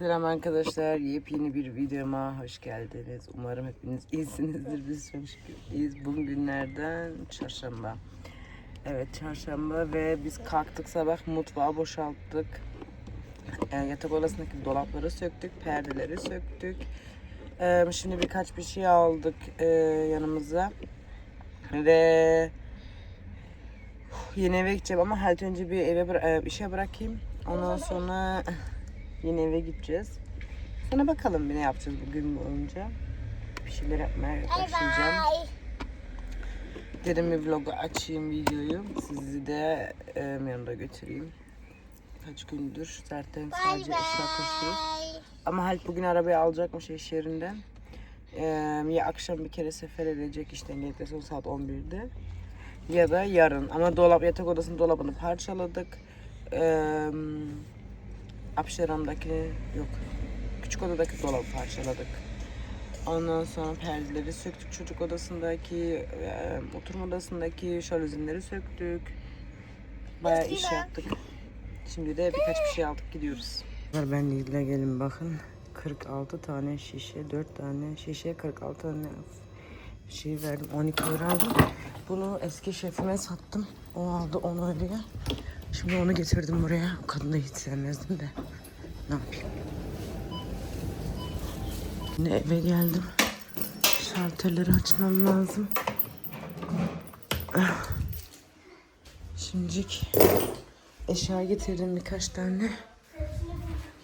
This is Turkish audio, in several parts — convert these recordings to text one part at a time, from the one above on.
Selam arkadaşlar. Yepyeni bir videoma hoş geldiniz. Umarım hepiniz iyisinizdir. Biz çok şükür iyiyiz. Çarşamba. Evet çarşamba ve biz kalktık sabah mutfağı boşalttık. Yani yatak odasındaki dolapları söktük, perdeleri söktük. Ee, şimdi birkaç bir şey aldık e, yanımıza. Ve yeni eve gideceğim ama halde önce bir eve bıra- e, işe bırakayım. Ondan sonra yeni eve gideceğiz. Sonra bakalım ne yapacağız bugün boyunca. Bir şeyler yapmaya başlayacağım. Dedim bir vlogu açayım videoyu. Sizi de e, yanımda götüreyim. Kaç gündür zaten sadece eşya taşıyoruz. Ama Halit bugün arabayı alacakmış iş yerinden. Ee, ya akşam bir kere sefer edecek işten geldikten sonra saat 11'de. Ya da yarın. Ama dolap yatak odasının dolabını parçaladık. Ee, Apşeron'daki yok. Küçük odadaki dolabı parçaladık. Ondan sonra perdeleri söktük çocuk odasındaki, e, oturma odasındaki şalüzinleri söktük. Bayağı iş yaptık. Şimdi de birkaç bir şey aldık gidiyoruz. Ben Lidl'e gelin bakın. 46 tane şişe, 4 tane şişe, 46 tane şey verdim. 12 lira aldım. Bunu eski şefime sattım. O aldı onu oraya. Şimdi onu getirdim buraya. O kadını hiç sevmezdim de. Ne yapayım? Yine eve geldim. Şalterleri açmam lazım. Ah. Şimdilik eşya getirdim birkaç tane.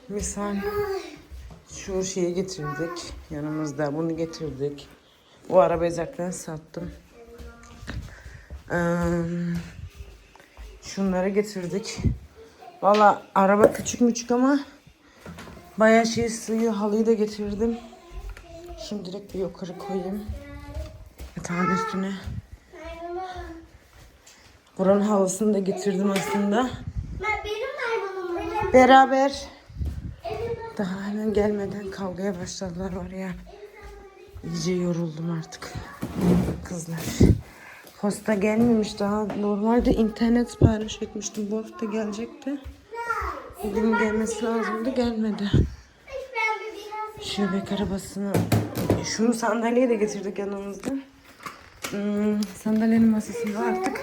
Misal şu şeyi getirdik yanımızda. Bunu getirdik. Bu arabayı zaten sattım. Ee, şunları getirdik. Valla araba küçük müçük ama bayağı şey sığıyor. Halıyı da getirdim. Şimdilik bir yukarı koyayım. Yatağın üstüne. Buranın halısını da getirdim aslında. Beraber daha hemen gelmeden kavgaya başladılar var ya. İyice yoruldum artık. Kızlar. Posta gelmemiş daha. Normalde internet sipariş etmiştim. Bu hafta gelecekti. Bugün gelmesi lazımdı. Gelmedi. Ben bir biraz Şu bek arabasını şunu sandalyeyi de getirdik yanımızda. Hmm, sandalyenin masasında artık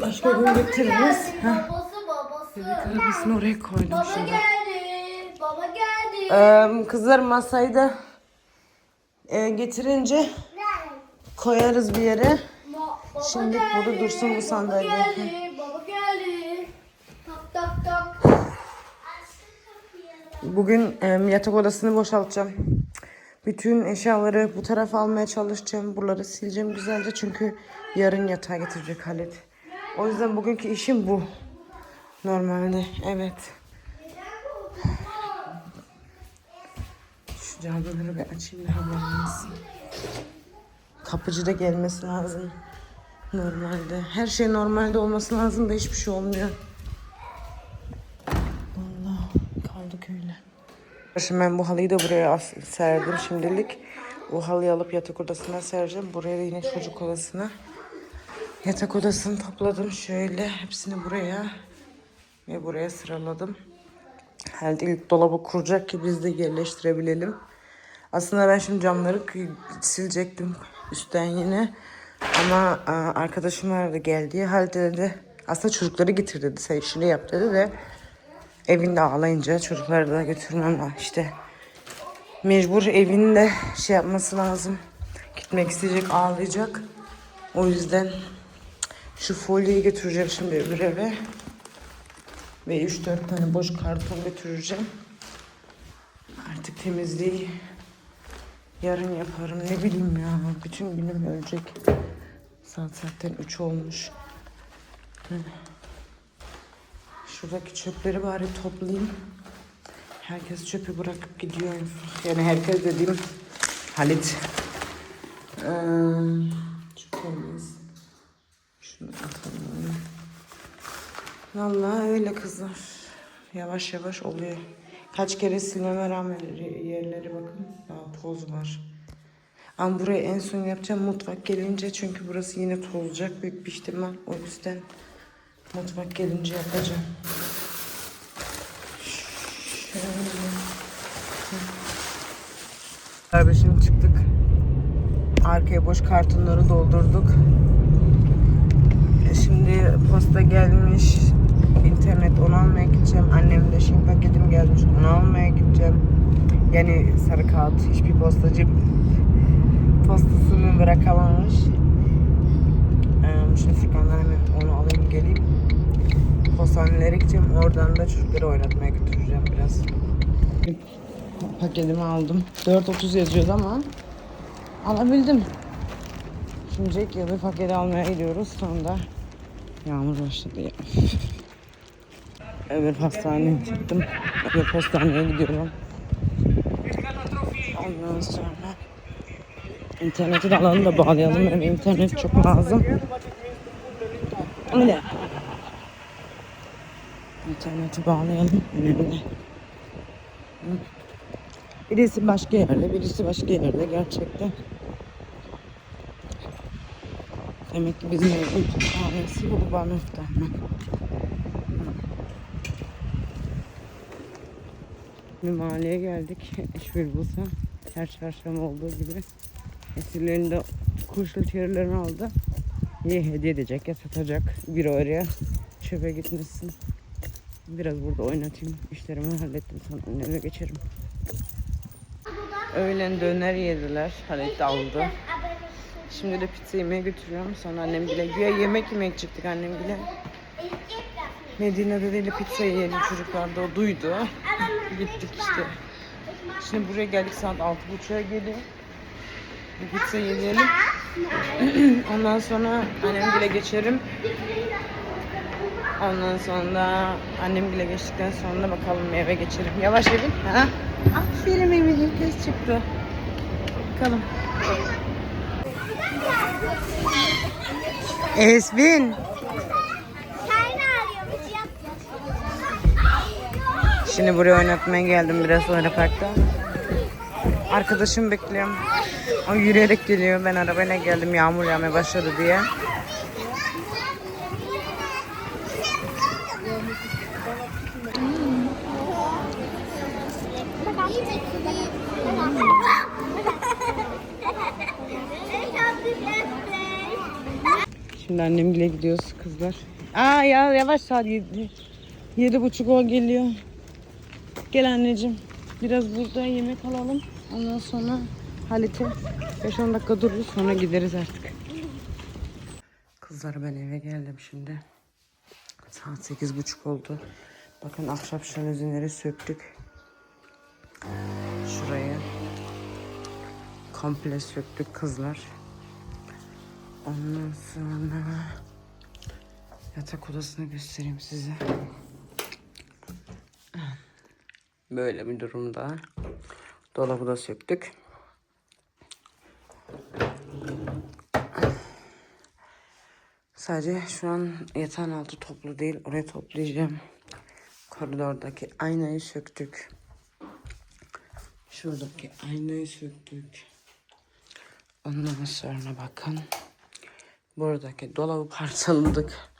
başka gün getiririz. Babası. bebek arabasını oraya koydum Baba şimdi. geldi. Baba geldi. Ee, kızlar masayı da e, getirince koyarız bir yere. Baba Şimdi geldi. burada dursun bu sandalye. Baba geldi. Baba geldi. Tak tak tak. Bugün e, yatak odasını boşaltacağım. Bütün eşyaları bu tarafa almaya çalışacağım. Buraları sileceğim güzelce çünkü yarın yatağa getirecek Halit. O yüzden bugünkü işim bu. Normalde evet. Şu camları bir açayım da haberiniz. Kapıcı da gelmesi lazım. Normalde. Her şey normalde olması lazım da hiçbir şey olmuyor. Allah kaldık öyle. Şimdi ben bu halıyı da buraya serdim şimdilik. Bu halıyı alıp yatak odasına sereceğim. Buraya da yine çocuk odasına. Yatak odasını topladım şöyle. Hepsini buraya ve buraya sıraladım. Herhalde ilk dolabı kuracak ki biz de yerleştirebilelim. Aslında ben şimdi camları silecektim üstten yine. Ama a, arkadaşım vardı geldi. Halde dedi. Aslında çocukları getir dedi. Sen işini yap dedi ve evinde ağlayınca çocukları da götürmem işte mecbur evinde şey yapması lazım. Gitmek isteyecek, ağlayacak. O yüzden şu folyeyi götüreceğim şimdi öbür eve. Ve 3-4 tane boş karton götüreceğim. Artık temizliği yarın yaparım. Ne bileyim ya. Bütün günüm ölecek. Saat zaten 3 olmuş. Şuradaki çöpleri bari toplayayım. Herkes çöpü bırakıp gidiyor. Yani herkes dediğim Halit. Ee. Şunu atalım. Vallahi öyle kızlar. Yavaş yavaş oluyor. Kaç kere silmeme rağmen yerleri bakın. Daha toz var. Ama burayı en son yapacağım mutfak gelince çünkü burası yine tozacak büyük bir ihtimal. O yüzden mutfak gelince yapacağım. Şöyle çıktık. Arkaya boş kartonları doldurduk. E, Şimdi posta gelmiş. İnternet onu almaya gideceğim. Annem de şimdi paketim gelmiş. Onu almaya gideceğim. Yani sarı kağıt hiçbir postacı postasını bırakamamış. Ee, şimdi Furkan'dan hemen onu alayım geleyim. Postanelere gideceğim. Oradan da çocukları oynatmaya götüreceğim biraz. Paketimi aldım. 4.30 yazıyordu ama alabildim. Şimdi Jack ya bir paket almaya gidiyoruz. Sonra yağmur başladı ya. Öbür pastaneye çıktım. Öbür pastaneye gidiyorum. Ondan sonra interneti de alalım da bağlayalım. Yani internet çok lazım. Öyle. İnterneti bağlayalım. Önemli. Birisi başka yerde, birisi başka yerde gerçekten. Demek ki bizim evin tanesi bu babam müftahına. Bir mahalleye geldik. İşbir bulsa. Her çarşamba olduğu gibi. Esirlerinde kuşlu tüylerini aldı. Ya hediye edecek ya satacak. Bir oraya çöpe gitmesin. Biraz burada oynatayım. İşlerimi hallettim sonra eve geçerim. Öğlen döner yediler. Halit aldı. Şimdi de pizza yemeye götürüyorum. Sonra annem bile güya yemek yemeye çıktık annem bile. Medine'de değil de pizza yiyelim çocuklar da o duydu. Gittik işte. Şimdi buraya geldik saat 6.30'a geliyor. Pizza yiyelim. Ondan sonra annem bile geçerim. Ondan sonra annem bile geçtikten sonra bakalım eve geçerim. Yavaş evin. Ha? Aferin Emin kız çıktı. Bakalım. Esbin. Şimdi buraya oynatmaya geldim biraz sonra parkta. Arkadaşım bekliyorum. O yürüyerek geliyor. Ben arabayla geldim yağmur yağmaya başladı diye. Şimdi annemle gidiyoruz kızlar. Aa ya yavaş saat yedi. Yedi buçuk o geliyor. Gel anneciğim. Biraz burada yemek alalım. Ondan sonra Halit'e 5-10 dakika dururuz sonra gideriz artık. Kızlar ben eve geldim şimdi. Saat sekiz buçuk oldu. Bakın ahşap şalüzinleri söktük. Şurayı komple söktük kızlar. Ondan sonra yatak odasını göstereyim size. Böyle bir durumda. Dolabı da söktük. Sadece şu an yatağın altı toplu değil. Oraya toplayacağım. Koridordaki aynayı söktük. Şuradaki aynayı söktük. Ondan sonra bakın. Buradaki dolabı parçaladık.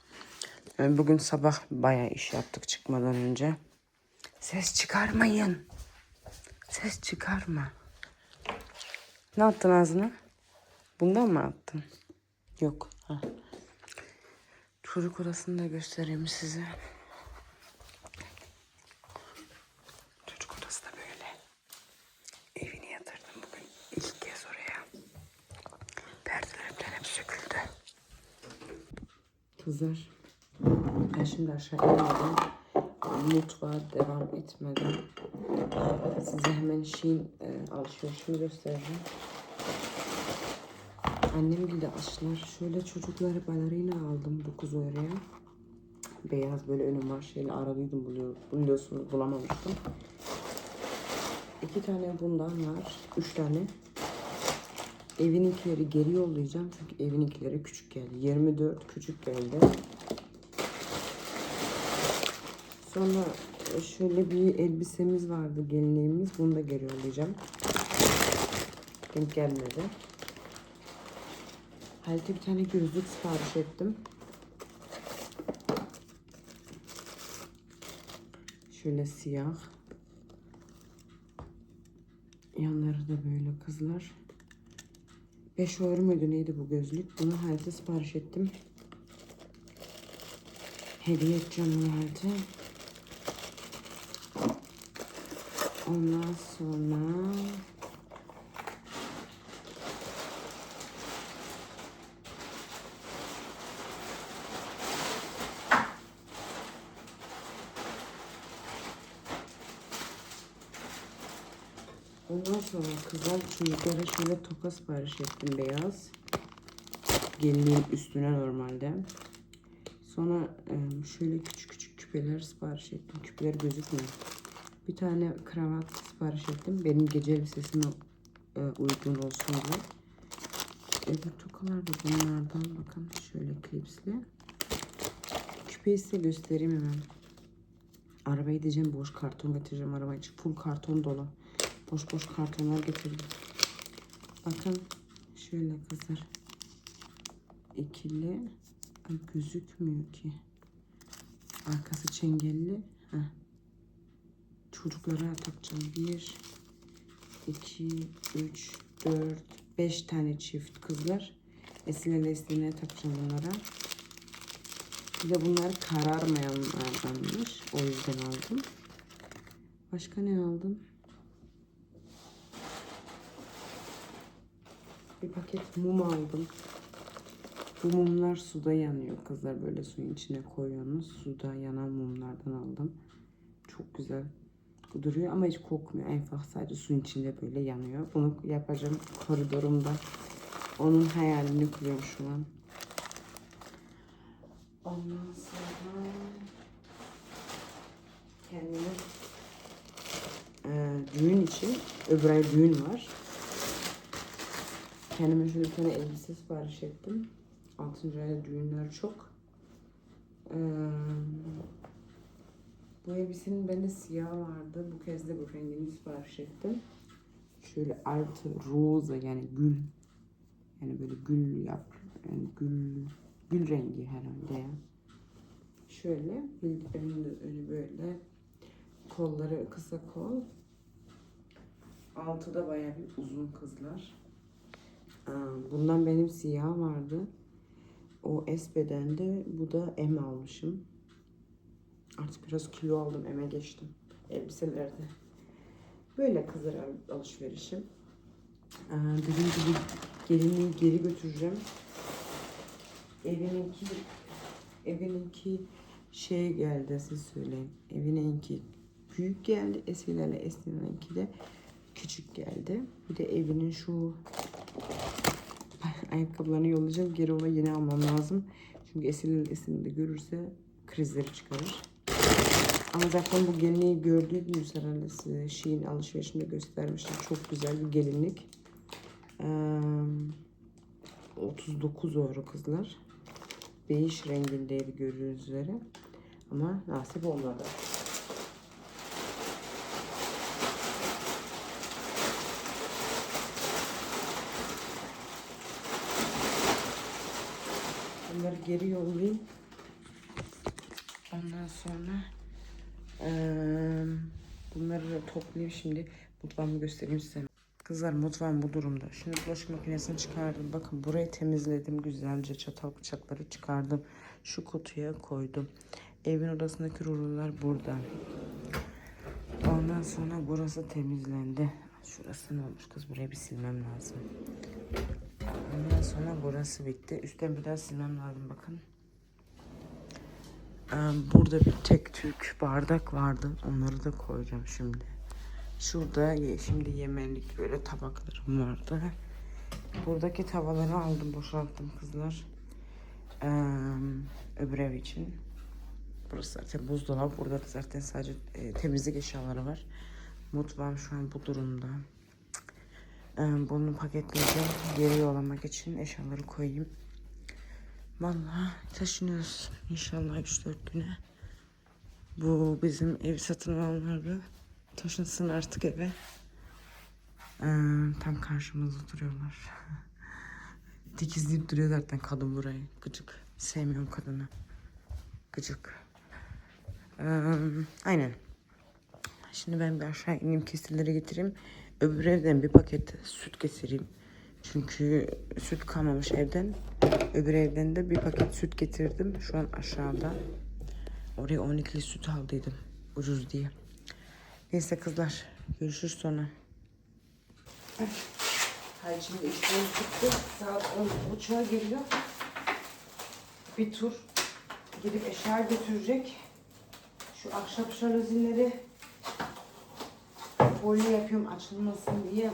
Yani bugün sabah bayağı iş yaptık çıkmadan önce. Ses çıkarmayın. Ses çıkarma. Ne attın ağzına? Bundan mı attın? Yok. Ha. Çocuk odasını da göstereyim size. Çocuk odası da böyle. Evini yatırdım bugün. ilk kez oraya. Perdeler falan hep söküldü. Kızlar. Ben şimdi aşağı inmedim. Mutfağa devam etmeden size hemen şeyin e, alışverişimi göstereceğim. Annem gibi de açtılar. Şöyle çocuklara balerina aldım 9 euroya. Beyaz böyle önüm var şeyle aradıydım buluyor, buluyorsunuz bulamamıştım. İki tane bundan var. Üç tane. Evininkileri geri yollayacağım çünkü evininkileri küçük geldi. 24 küçük geldi. Sonra e, şöyle bir elbisemiz vardı gelinliğimiz. Bunu da geri yollayacağım. Denk gelmedi. Halit'e bir tane gözlük sipariş ettim. Şöyle siyah. Yanları da böyle kızlar. 5 euro muydu neydi bu gözlük? Bunu halde sipariş ettim. Hediye edeceğim bunu halde. Ondan sonra Ondan sonra kızlar çocuklara şöyle toka sipariş ettim beyaz. Gelinliğin üstüne normalde. Sonra şöyle küçük küçük küpeler sipariş ettim. Küpeler gözükmüyor. Bir tane kravat sipariş ettim. Benim gece elbisesine e, uygun olsun diye. Öbür tokalar da bunlardan. Bakın şöyle klipsli. Küpeyi size göstereyim hemen. Arabaya gideceğim boş karton getireceğim araba için. Full karton dolu. Boş boş kartonlar getirdim. Bakın şöyle kızlar. İkili Ay, gözükmüyor ki. Arkası çengelli. Heh. Çocuklara takacağım. Bir, iki, üç, dört, beş tane çift kızlar. Esile lestine takacağım bunlara. Bir de bunlar kararmayanlardanmış. O yüzden aldım. Başka ne aldım? Bir paket mum aldım. Bu mumlar suda yanıyor kızlar. Böyle suyun içine koyuyorsunuz. Suda yanan mumlardan aldım. Çok güzel duruyor ama hiç kokmuyor. En fazla sadece suyun içinde böyle yanıyor. Bunu yapacağım koridorumda. Onun hayalini kuruyorum şu an. Ondan sonra kendime e, düğün için öbür ay düğün var. Kendime şöyle bir tane elbise sipariş ettim. 6. ayda düğünler çok. Ee, bu elbisenin bende siyah vardı. Bu kez de bu rengini sipariş ettim. Şöyle artı roza yani gül. Yani böyle gül yap. Yani gül gül rengi herhalde. Şöyle bildiğimin de önü böyle. Kolları kısa kol. Altı da bayağı bir uzun kızlar. Bundan benim siyah vardı. O S bedende. Bu da M almışım. Artık biraz kilo aldım. M'e geçtim. Elbiselerde. Böyle kızlar al- alışverişim. Aa, dediğim gibi gelinliği geri götüreceğim. Evininki evininki şey geldi siz söyleyin. Evininki büyük geldi. Eskilerle Esli'ninki de küçük geldi. Bir de evinin şu ayakkabılarını yollayacağım. Geri ona yeni almam lazım. Çünkü Esin'in Esin'i de görürse krizleri çıkarır. Ama zaten bu gelinliği gördüğünüz herhalde size Shein alışverişinde göstermiştim. Çok güzel bir gelinlik. Ee, 39 euro kızlar. Beyiş rengindeydi gördüğünüz üzere. Ama nasip olmadı. Bunları geri yollayayım. Ondan sonra bunları toplayayım şimdi. Mutfağımı göstereyim size. Kızlar mutfağım bu durumda. Şimdi bulaşık makinesini çıkardım. Bakın burayı temizledim. Güzelce çatal bıçakları çıkardım. Şu kutuya koydum. Evin odasındaki rulolar burada. Ondan sonra burası temizlendi. Şurası ne olmuş kız? Burayı bir silmem lazım. Ondan sonra burası bitti. Üstten bir daha silmem lazım bakın. Burada bir tek tük bardak vardı. Onları da koyacağım şimdi. Şurada şimdi yemelik böyle tabaklarım vardı. Buradaki tavaları aldım boşalttım kızlar. Ee, öbür ev için. Burası zaten buzdolabı. Burada da zaten sadece e, temizlik eşyaları var. Mutfağım şu an bu durumda. Bunu paketleyeceğim. Geri yollamak için eşyaları koyayım. Vallahi taşınıyoruz. İnşallah 3-4 güne. Bu bizim ev satın alanları taşınsın artık eve. Ee, tam karşımızda duruyorlar. Dikizleyip duruyor zaten kadın burayı. Gıcık. Sevmiyorum kadını. Gıcık. Ee, aynen. Şimdi ben bir aşağı ineyim kesirleri getireyim. öbür evden bir paket süt getireyim. Çünkü süt kalmamış evden. Öbür evden de bir paket süt getirdim. Şu an aşağıda. Oraya 12'li süt aldıydım. Ucuz diye. Neyse kızlar. Görüşürüz sonra. Hayır şimdi işlerimiz bitti. Saat 10.30'a geliyor. Bir tur gidip eşya götürecek. Şu ahşap şalozinleri folyo yapıyorum açılmasın diye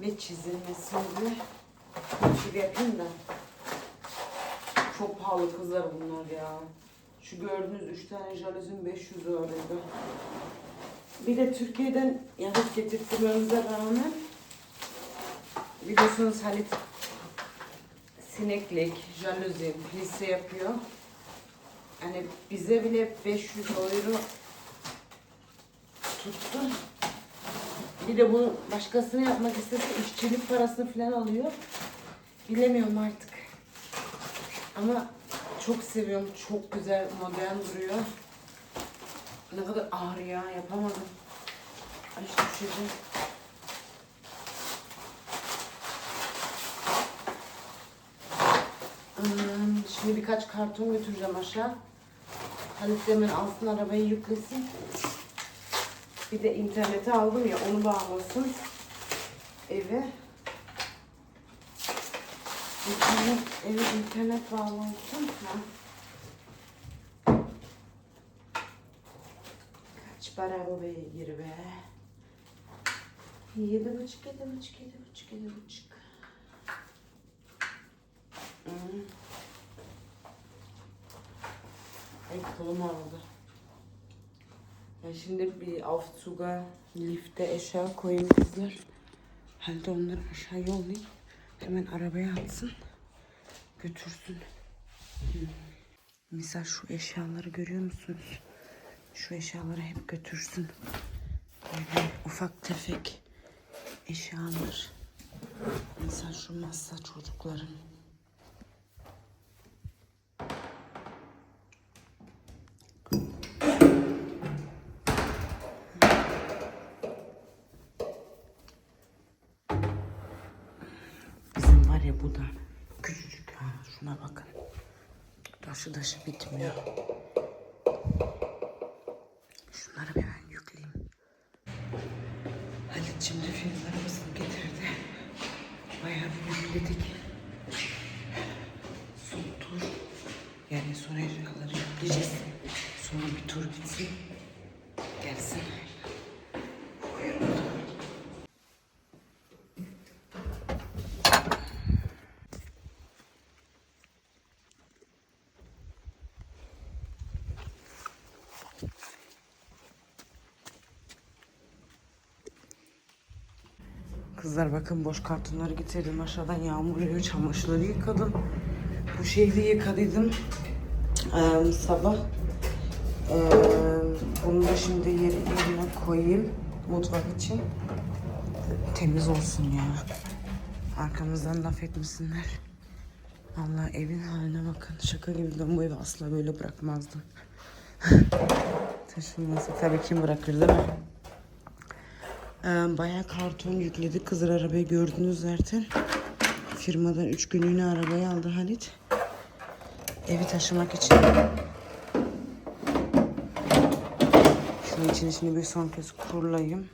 ve çizilmesin diye. Bir şey yapayım da. Çok pahalı kızlar bunlar ya. Şu gördüğünüz üç tane jalozin 500 euroydu. Bir de Türkiye'den yanıt getirtmemize rağmen biliyorsunuz Halit sineklik, jaluzi, plise yapıyor. Yani bize bile 500 euro tuttu. Bir de bunu başkasına yapmak istese işçilik parasını falan alıyor. Bilemiyorum artık. Ama çok seviyorum. Çok güzel, modern duruyor. Ne kadar ağır ya. Yapamadım. Ay düşeceğim. Hmm, Şimdi birkaç karton götüreceğim aşağı. Halit hemen alsın arabayı yüklesin. Bir de internete aldım ya onu bağlasın. Eve. İnternet, eve internet bağlansın. Ha. Kaç para bu beygir be? Yedi buçuk, yedi buçuk, yedi buçuk, yedi buçuk. Ay kolum ağrıdı. Ben şimdi bir Aufzug'a, lifte eşya koyayım kızlar. Halde onları aşağı yollayayım. Hemen arabaya atsın. Götürsün. Misal şu eşyaları görüyor musunuz? Şu eşyaları hep götürsün. Böyle ufak tefek eşyalar. Misal şu masa çocukların. Taşı bitmiyor. Şunları bir ben yükleyeyim. Halit şimdi film arabasını getirdi. Bayağı bir yükledik. Son tur. Yani sonra eşyaları yükleyeceğiz. Sonra bir tur bitsin. Gelsin. Buyurun. Kızlar bakın boş kartonları getirdim aşağıdan yağmur yağıyor çamaşırları yıkadım. Bu şeyi yıkadıydım eee, sabah. Eee, bunu da şimdi yeri yerine koyayım mutfak için. Temiz olsun ya. Arkamızdan laf etmesinler. Allah evin haline bakın. Şaka gibi ben bu evi asla böyle bırakmazdım. Taşınması tabii kim bırakır değil mi? Bayağı karton yükledik. Kızlar arabayı gördünüz zaten. Firmadan üç günlüğüne arabayı aldı Halit. Evi taşımak için. Şunun içini şimdi bir son kez kurulayım.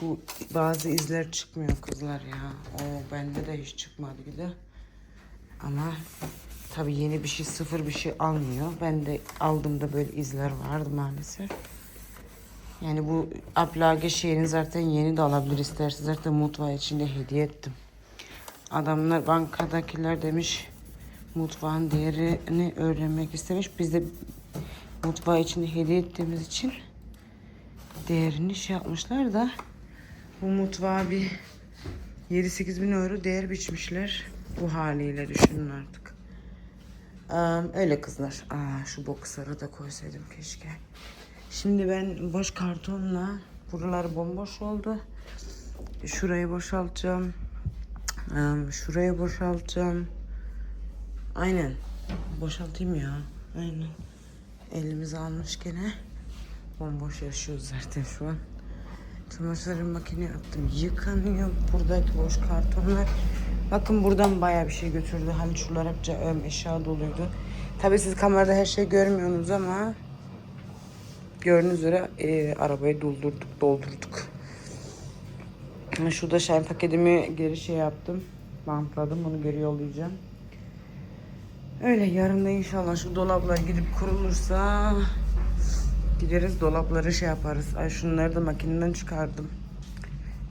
Bu bazı izler çıkmıyor kızlar ya. O bende de hiç çıkmadı bir de. Ama tabii yeni bir şey sıfır bir şey almıyor. Ben de aldığımda böyle izler vardı maalesef. Yani bu aplage şeyini zaten yeni de alabilir isterse. Zaten mutfağı içinde hediye ettim. Adamlar bankadakiler demiş mutfağın değerini öğrenmek istemiş. Biz de mutfağı içinde hediye ettiğimiz için değerini şey yapmışlar da bu mutfağa bir 7-8 bin euro değer biçmişler. Bu haliyle düşünün artık. Ee, öyle kızlar. Aa, şu boksları da koysaydım keşke. Şimdi ben boş kartonla buralar bomboş oldu. Şurayı boşaltacağım. Şurayı boşaltacağım. Aynen. Boşaltayım ya. Aynen. Elimizi almış gene. Bomboş yaşıyoruz zaten şu an. Çamaşırı makineye attım. Yıkanıyor. Buradaki boş kartonlar. Bakın buradan bayağı bir şey götürdü. Hani şuralar hep ca- eşya doluydu. Tabii siz kamerada her şeyi görmüyorsunuz ama gördüğünüz üzere e, arabayı doldurduk, doldurduk. Şurada şahin paketimi geri şey yaptım. Bantladım. Onu geri yollayacağım. Öyle yarın da inşallah şu dolaplar gidip kurulursa gideriz dolapları şey yaparız. Ay şunları da makineden çıkardım.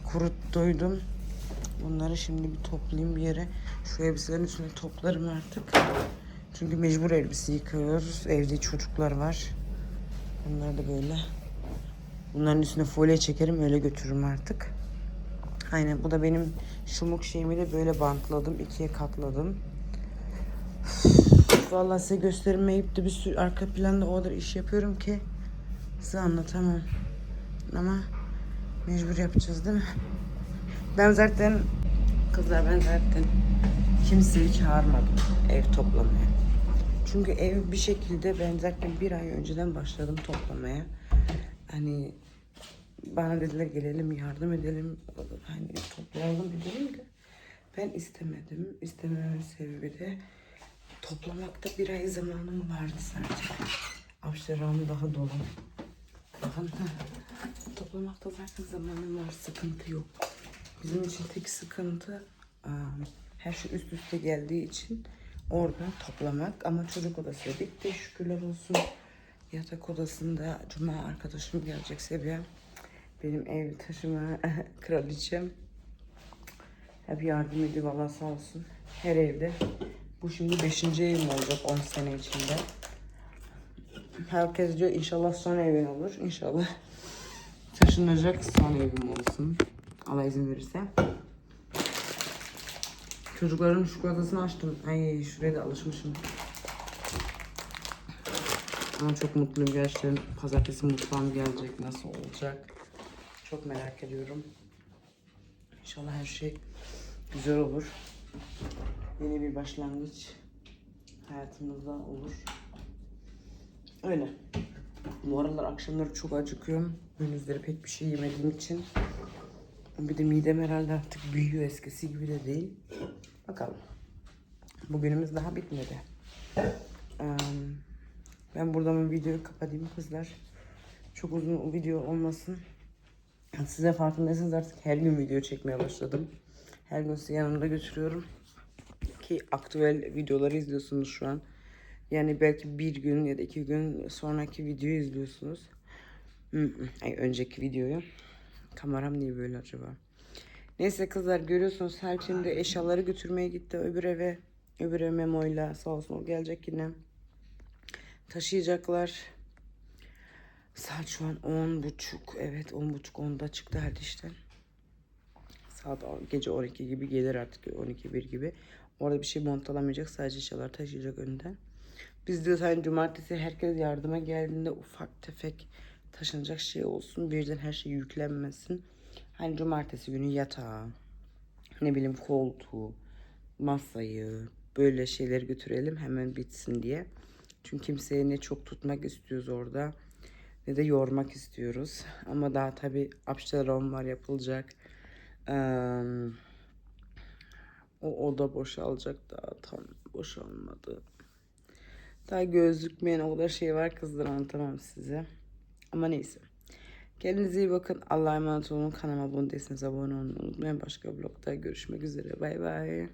Kuruttuydum. Bunları şimdi bir toplayayım bir yere. Şu elbiselerin üstüne toplarım artık. Çünkü mecbur elbise yıkıyoruz. Evde çocuklar var. Bunlar da böyle. Bunların üstüne folyo çekerim öyle götürürüm artık. Aynen bu da benim şumuk şeyimi de böyle bantladım. ikiye katladım. Vallahi size göstermeyip de bir sürü arka planda o kadar iş yapıyorum ki size anlatamam. Ama mecbur yapacağız değil mi? Ben zaten kızlar ben zaten kimseyi çağırmadım ev toplamaya. Çünkü ev bir şekilde ben zaten bir ay önceden başladım toplamaya. Hani bana dediler gelelim yardım edelim hani toplayalım edelim de ben istemedim. İstemememin sebebi de toplamakta bir ay zamanım vardı zaten. Avşarağım daha dolu. Bakın toplamakta zaten zamanım var sıkıntı yok. Bizim için tek sıkıntı her şey üst üste geldiği için oradan toplamak. Ama çocuk odası bitti şükürler olsun. Yatak odasında cuma arkadaşım gelecek Seviye. Benim ev taşıma kraliçem. Hep yardım ediyor valla sağ olsun. Her evde. Bu şimdi 5. evim olacak 10 sene içinde. Herkes diyor inşallah son evin olur. İnşallah taşınacak son evim olsun. Allah izin verirse. Çocukların çikolatasını açtım. Ay şuraya da alışmışım. Ama çok mutluyum gerçekten. Pazartesi mutfağım gelecek. Nasıl olacak? Çok merak ediyorum. İnşallah her şey güzel olur. Yeni bir başlangıç hayatımızda olur. Öyle. Bu aralar akşamları çok acıkıyorum. Gündüzleri pek bir şey yemediğim için. Bir de midem herhalde artık büyüyor eskisi gibi de değil. Bakalım. Bugünümüz daha bitmedi. Ben buradan videoyu kapatayım kızlar. Çok uzun video olmasın. Size farkındaysanız artık her gün video çekmeye başladım. Her gün sizi yanımda götürüyorum. Ki aktüel videoları izliyorsunuz şu an. Yani belki bir gün ya da iki gün sonraki videoyu izliyorsunuz. Hı hı. Ay, önceki videoyu. Kameram niye böyle acaba? Neyse kızlar görüyorsunuz her şimdi eşyaları götürmeye gitti öbür eve. Öbür ev Memo'yla sağ olsun o gelecek yine. Taşıyacaklar. Saat şu an on buçuk. Evet on buçuk onda çıktı her işten. Saat gece 12 gibi gelir artık 12 bir gibi. Orada bir şey montalamayacak sadece eşyalar taşıyacak önden. Biz diyoruz hani cumartesi herkes yardıma geldiğinde ufak tefek taşınacak şey olsun. Birden her şey yüklenmesin. Hani cumartesi günü yatağı, ne bileyim koltuğu, masayı böyle şeyleri götürelim hemen bitsin diye. Çünkü kimseye ne çok tutmak istiyoruz orada ne de yormak istiyoruz. Ama daha tabi apşaron var yapılacak. Eee, o oda boşalacak daha tam boşalmadı. Daha gözükmeyen o kadar şey var kızlar anlatamam size. Ama neyse. Kendinize iyi bakın. Allah'a emanet olun. Kanalıma abone değilseniz abone olmayı unutmayın. Başka vlogda görüşmek üzere. Bay bay.